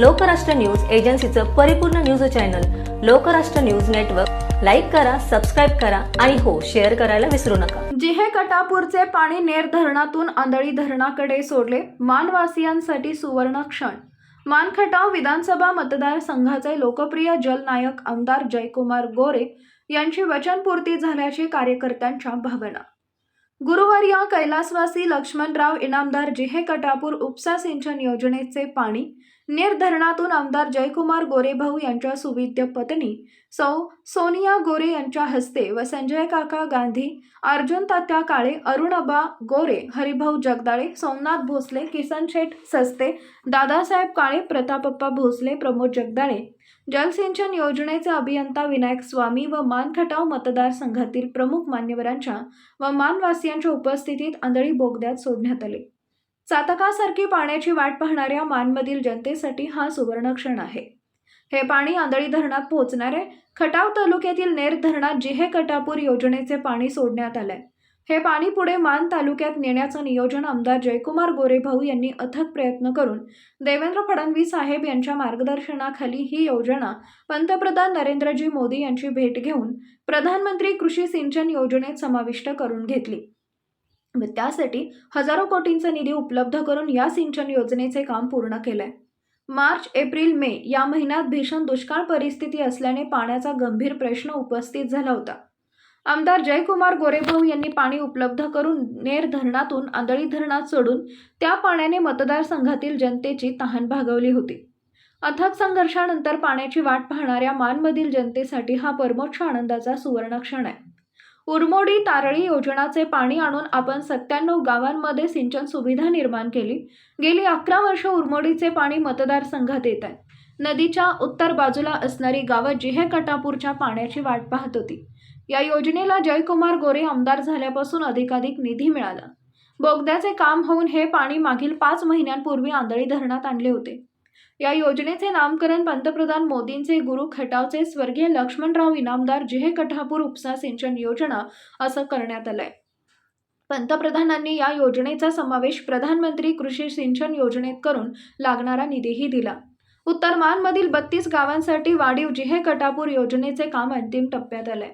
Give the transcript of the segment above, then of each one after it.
Lokrashtra news एजन्सीचं परिपूर्ण news channel Lokrashtra news network. Like करा सबस्क्राईब करा आणि हो शेअर करायला विसरू नका. जिहे कटापूरचे पाणी नेर धरणातून आंधळी धरणाकडे सोडले मानवासियांसाठी सुवर्ण क्षण. मानखटाव विधानसभा मतदारसंघाचे लोकप्रिय जलनायक आमदार जयकुमार गोरे यांची वचनपूर्ती झाल्याची कार्यकर्त्यांच्या भावना. गुरुवार या कैलासवासी लक्ष्मणराव इनामदार जिहे कटापूर उपसा सिंचन योजनेचे पाणी नेर धरणातून आमदार जयकुमार गोरेभाऊ यांच्या सुविद्य पत्नी सौ सोनिया गोरे यांच्या हस्ते व संजय काका गांधी अर्जुन तात्या काळे अरुणबा गोरे हरिभाऊ जगदाळे सोमनाथ भोसले किसन शेठ सस्ते दादासाहेब काळे प्रतापप्पा भोसले प्रमोद जगदाळे जलसिंचन योजनेचे अभियंता विनायक स्वामी व मानखटाव मतदारसंघातील प्रमुख मान्यवरांच्या व मानवासियांच्या उपस्थितीत आंधळी बोगद्यात सोडण्यात आले. चातकासारखी पाण्याची वाट पाहणाऱ्या मानमधील जनतेसाठी हा सुवर्ण क्षण आहे. हे पाणी आंधळी धरणात पोहोचणारे खटाव तालुक्यातील नेर धरणात जिहे कटापूर योजनेचे पाणी सोडण्यात आलंय. हे पाणी पुढे मान तालुक्यात नेण्याचं नियोजन आमदार जयकुमार गोरेभाऊ यांनी अथक प्रयत्न करून देवेंद्र फडणवीस साहेब यांच्या मार्गदर्शनाखाली ही योजना पंतप्रधान नरेंद्रजी मोदी यांची भेट घेऊन प्रधानमंत्री कृषी सिंचन योजनेत समाविष्ट करून घेतली. व त्यासाठी हजारो कोटींचा निधी उपलब्ध करून या सिंचन योजनेचे काम पूर्ण केलंय. मार्च एप्रिल मे या महिन्यात भीषण दुष्काळ परिस्थिती असल्याने पाण्याचा गंभीर प्रश्न उपस्थित झाला होता. आमदार जयकुमार गोरेभाऊ यांनी पाणी उपलब्ध करून नेर धरणातून आंधळी धरणात सोडून त्या पाण्याने मतदारसंघातील जनतेची तहान भागवली होती. अथक संघर्षानंतर पाण्याची वाट पाहणाऱ्या मानमधील जनतेसाठी हा परमोच्च आनंदाचा सुवर्णक्षण आहे. उरमोडी तारळी योजनाचे पाणी आणून आपण सत्त्याण्णव गावांमध्ये सिंचन सुविधा निर्माण केली. गेली अकरा वर्ष उरमोडीचे पाणी मतदारसंघात येत आहे. नदीच्या उत्तर बाजूला असणारी गावं जिहे कटापूरच्या पाण्याची वाट पाहत होती. या योजनेला जयकुमार गोरे आमदार झाल्यापासून अधिकाधिक निधी मिळाला. बोगद्याचे काम होऊन हे पाणी मागील पाच महिन्यांपूर्वी आंधळी धरणात आणले होते. या योजनेचे नामकरण पंतप्रधान मोदींचे गुरु खटावचे स्वर्गीय लक्ष्मणराव इनामदार जिहे कठापूर उपसा सिंचन योजना असं करण्यात आलंय. पंतप्रधानांनी या योजनेचा समावेश प्रधानमंत्री कृषी सिंचन योजनेत करून लागणारा निधीही दिला. उत्तर मानमधील बत्तीस गावांसाठी वाढीव जिहे कटापूर योजनेचे काम अंतिम टप्प्यात आलंय.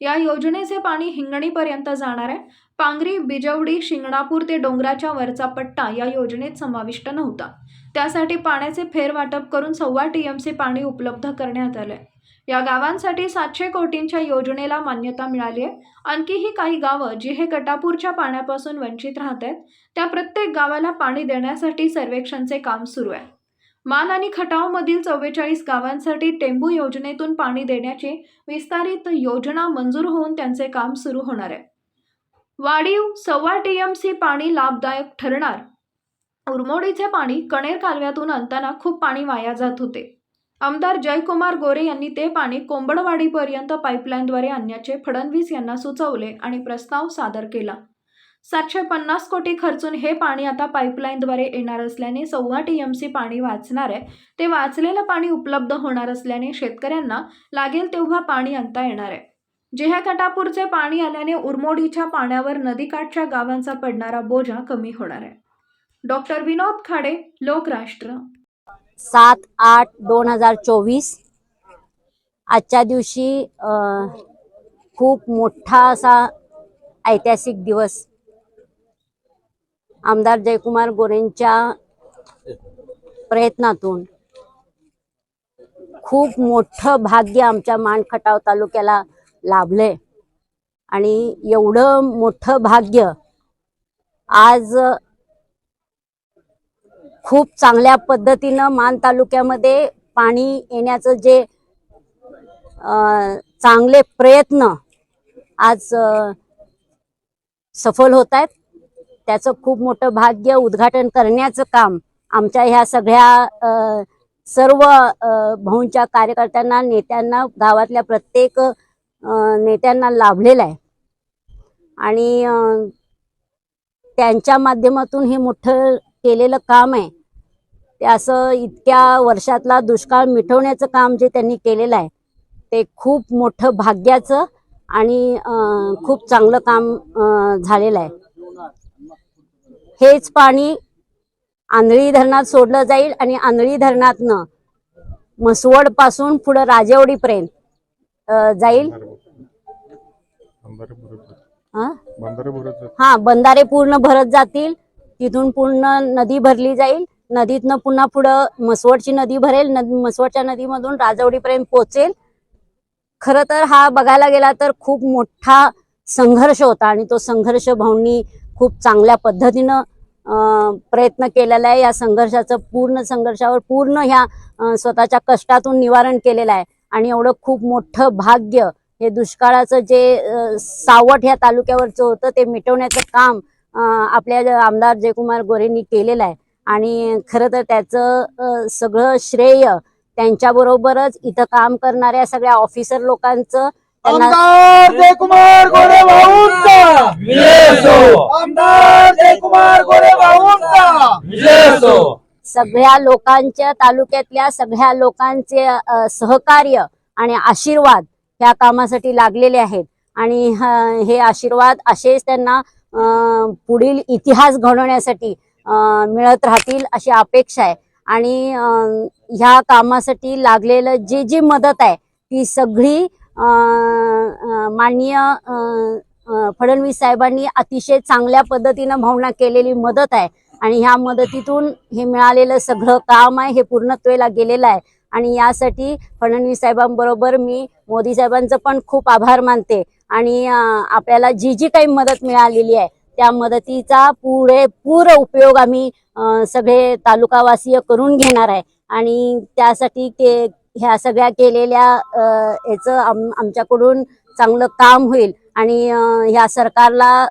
या योजनेचे पाणी हिंगणीपर्यंत जाणार आहे. पांगरी बिजवडी शिंगणापूर ते डोंगराच्या वरचा पट्टा या योजनेत समाविष्ट नव्हता. त्यासाठी पाण्याचे फेरवाटप करून सव्वा टी एम सी पाणी उपलब्ध करण्यात आलंय. या गावांसाठी सातशे कोटींच्या योजनेला मान्यता मिळाली आहे. आणखीही काही गावं जी हे कटापूरच्या पाण्यापासून वंचित राहत आहेत त्या प्रत्येक गावाला पाणी देण्यासाठी सर्वेक्षणचे काम सुरू आहे. मान आणि खटावमधील चव्वेचाळीस गावांसाठी टेंबू योजनेतून पाणी देण्याची विस्तारित योजना मंजूर होऊन त्यांचे काम सुरू होणार आहे. वाढीव सव्वा टी यम सी पाणी लाभदायक ठरणार. उरमोडीचे पाणी कणेर कालव्यातून आणताना खूप पाणी वाया जात होते. आमदार जयकुमार गोरे यांनी ते पाणी कोंबडवाडीपर्यंत पाईपलाईनद्वारे आणण्याचे फडणवीस यांना सुचवले आणि प्रस्ताव सादर केला. सातशे पन्नास कोटी खर्चून हे पाणी आता पाईपलाईनद्वारे येणार असल्याने सव्वा टी यम सी पाणी वाचणार आहे. ते वाचलेलं पाणी उपलब्ध होणार असल्याने शेतकऱ्यांना लागेल तेव्हा पाणी आणता येणार आहे. जिह्या पाणी आल्याने उरमोडीच्या पाण्यावर नदीकाठच्या गावांचा पडणारा बोजा कमी होणार आहे. डॉक्टर विनोद खाडे लोकराष्ट्र. सात आठ दोन हजार चोवीस. आजच्या दिवशी खूप मोठा असा ऐतिहासिक दिवस. आमदार जयकुमार गोरेंच्या प्रयत्नातून खूप मोठं भाग्य आमच्या मानखटाव तालुक्याला लाभले. आणि एवढं मोठं भाग्य आज खूप चांगल्या पद्धतीनं मान तालुक्यामध्ये पाणी येण्याचं जे चांगले प्रयत्न आज सफल होत आहेत. त्याचं खूप मोठं भाग्य उद्घाटन करण्याचं काम आमच्या ह्या सगळ्या सर्व भाऊंच्या कार्यकर्त्यांना नेत्यांना गावातल्या प्रत्येक नेत्यांना लाभलेला आहे. आणि त्यांच्या माध्यमातून हे मोठं केलेलं काम आहे. ते असं इतक्या वर्षातला दुष्काळ मिटवण्याचं काम जे त्यांनी केलेलं आहे ते खूप मोठं भाग्याचं आणि खूप चांगलं काम झालेलं आहे. हेच पाणी आंधळी धरणात सोडलं जाईल आणि आंधळी धरणातनं म्हसवडपासून पुढं राजेवडीपर्यंत जाईल? हा? बंधारे हा पूर्ण भरत जातील. तिथून पूर्ण नदी भरली जाईल. नदीतनं पुन्हा पुढं म्हसवडची नदी भरेल. नदी म्हसवडच्या नदीमधून राजवडीपर्यंत पोहोचेल खर तर हा बघायला गेला तर खूप मोठा संघर्ष होता आणि तो संघर्ष भाऊंनी खूप चांगल्या पद्धतीनं अं, प्रयत्न केलेला आहे. या संघर्षाचं पूर्ण संघर्षावर पूर्ण ह्या स्वतःच्या कष्टातून निवारण केलेलं आहे. आणि एवढं खूप मोठं भाग्य हे दुष्काळाचं जे सावट ह्या तालुक्यावरचं होतं ते मिटवण्याचं काम आपल्या आमदार जयकुमार गोरेंनी केलेलं आहे. आणि खरं तर त्याचं सगळं श्रेय त्यांच्याबरोबरच इथं काम करणाऱ्या सगळ्या ऑफिसर लोकांचं आमदार जयकुमार गोरे भाऊंचा! आमदार जयकुमार गोरे भाऊंचा! सगळ्या लोकांच्या तालुक्यातल्या सगळ्या लोकांचे सहकार्य आणि आशीर्वाद ह्या कामासाठी लागलेले आहेत. आणि हे आशीर्वाद असेच त्यांना पुढील इतिहास घडवण्यासाठी मिळत राहतील अशी अपेक्षा आहे. आणि ह्या कामासाठी लागलेलं जी जी मदत आहे ती सगळी माननीय फडणवीस साहेबांनी अतिशय चांगल्या पद्धतीनं भावना केलेली मदत आहे. आणि ह्या मदतीतून हे मिळालेलं सगळं काम आहे हे पूर्णत्वेला गेलेलं आहे. आणि यासाठी फडणवीस साहेबांबरोबर मी मोदी साहेबांचं पण खूप आभार मानते. आणि आपल्याला जी जी काही मदत मिळालेली आहे त्या मदतीचा पुरेपूर उपयोग आम्ही सगळे तालुकावासीय करून घेणार आहे. आणि त्यासाठी के ह्या सगळ्या केलेल्या याचं आम आमच्याकडून चांगलं काम होईल. आणि ह्या सरकारला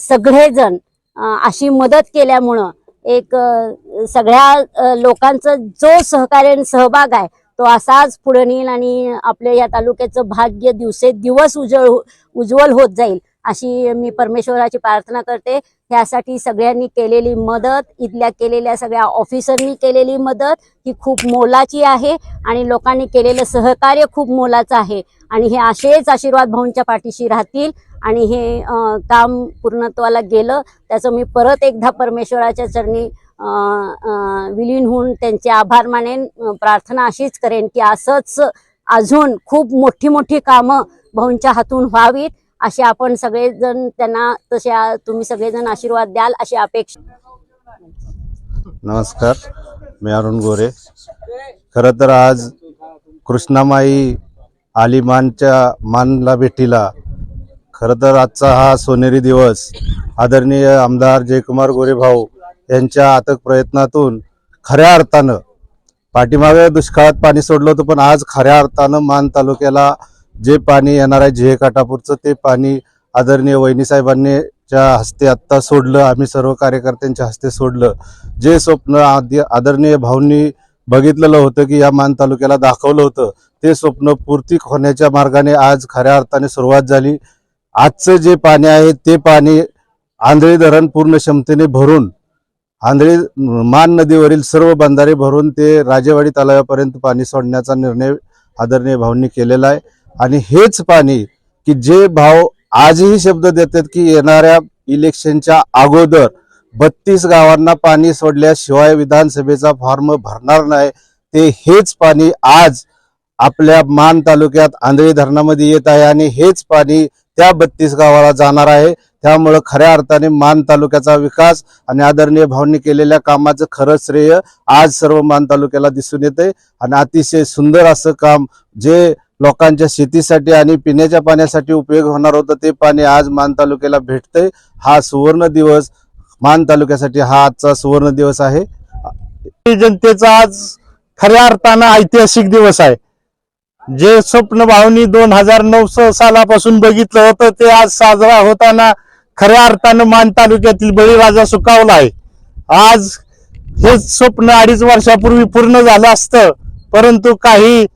सगळेजण अशी मदत केल्यामुळं एक सगळ्या लोकांचा जो सहकार्य आणि सहभाग आहे तो असाच पुढे नेईल आणि आपल्या या तालुक्याचं भाग्य दिवसेदिवस उजळ उज्ज्वल होत जाईल. अशी मी परमेश्वराची प्रार्थना करते. ह्यासाठी सगळ्यांनी केलेली मदत इथल्या केलेल्या सगळ्या ऑफिसरनी केलेली मदत ही खूप मोलाची आहे आणि लोकांनी केलेलं सहकार्य खूप मोलाचं आहे. आणि हे असेच आशीर्वाद भाऊंच्या पाठीशी राहतील आणि हे काम पूर्णत्वाला गेलं. त्याचं मी परत एकदा परमेश्वराच्या चरणी विलीन होऊन त्यांचे आभार मानेन. प्रार्थना अशीच करेन की असंच अजून खूप मोठी मोठी कामं भाऊंच्या हातून व्हावीत. असे आपण सगळेजण त्यांना तसे तुम्ही सगळेजण आशीर्वाद द्याल अशी अपेक्षा. नमस्कार मी अरुण गोरे. खरं तर आज कृष्णामाई आलिमानच्या मानला भेटीला खरं तर आजचा हा सोनेरी दिवस आदरणीय आमदार जयकुमार गोरे भाऊ यांच्या अथक प्रयत्नातून खऱ्या अर्थानं पाठीमागे दुष्काळात पाणी सोडलं होतं पण आज खऱ्या अर्थानं मान तालुक्याला जे पाणी येणार आहे झे काटापूरचं ते पाणी आदरणीय वहिनी साहेबांनी च्या हस्ते आत्ता सोडलं. आम्ही सर्व कार्यकर्त्यांच्या हस्ते सोडलं. जे स्वप्न आदि आदरणीय भाऊंनी बघितलेलं होतं की या मान तालुक्याला दाखवलं होतं ते स्वप्न पूर्ती होण्याच्या मार्गाने आज खऱ्या अर्थाने सुरुवात झाली. आजचं जे पाणी आहे ते पाणी आंधळी धरण पूर्ण क्षमतेने भरून आंधळी मान नदीवरील सर्व बंधारे भरून ते राजेवाडी तलावापर्यंत पाणी सोडण्याचा निर्णय आदरणीय भाऊंनी केलेला आहे. आणि हेच पाणी की जे भाव आजही शब्द देतात की येणाऱ्या इलेक्शनच्या अगोदर बत्तीस गावांना पाणी सोडल्याशिवाय विधानसभेचा फॉर्म भरणार नाही ते हेच पाणी आज आपल्या मान तालुक्यात आंधळी धरणामध्ये येत आहे आणि हेच पाणी त्या बत्तीस गावाला जाणार आहे. त्यामुळं खऱ्या अर्थाने मान तालुक्याचा विकास आणि आदरणीय भावनी केलेल्या कामाचं खरं श्रेय आज सर्व मान तालुक्याला दिसून येते आणि अतिशय सुंदर असं काम जे लोकांच्या शेतीसाठी आणि पिण्याच्या पाण्यासाठी उपयोग होणार होतं ते पाणी आज मान तालुक्याला भेटतंय. हा सुवर्ण दिवस मान तालुक्यासाठी हा आजचा सुवर्ण दिवस आहे. जनतेचा आज खऱ्या अर्थानं ऐतिहासिक दिवस आहे. जे स्वप्न भावनी दोन हजार नऊ सालापासून बघितलं होतं ते आज साजरा होताना खऱ्या अर्थानं मान तालुक्यातील बळीराजा सुकावला आहे. आज हे स्वप्न अडीच वर्षापूर्वी पूर्ण झालं असतं परंतु काही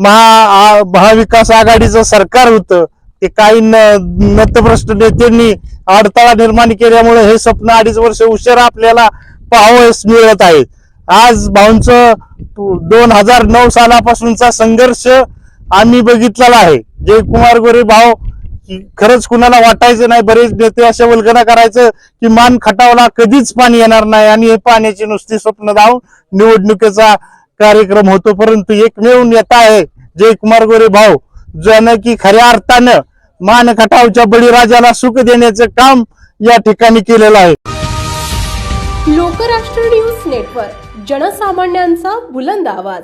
महा महाविकास आघाडीचं सरकार होतं. ते काही न- नतभ्रष्ट नेत्यांनी अडथळा निर्माण केल्यामुळे हे स्वप्न अडीच वर्ष उशिरा आपल्याला पाहावयास मिळत आहे. आज भाऊंच दोन हजार नऊ सालापासूनचा संघर्ष आम्ही बघितलेला आहे. जयकुमार गोरे भाऊ खरंच कुणाला वाटायचं नाही बरेच नेते अशा वल्गना करायचं की मान खटावला कधीच पाणी येणार नाही आणि हे पाण्याची नुसती स्वप्न धावून निवडणुकीचा कार्यक्रम होतो परंतु एकमेव नेता आहे जयकुमार गोरे भाऊ. ज्यानं की खऱ्या अर्थानं मान खटावच्या बळीराजाला सुख देण्याचं काम या ठिकाणी केलेलं आहे. लोकराष्ट्र न्यूज नेटवर्क जनसामान्यांचा बुलंद आवाज.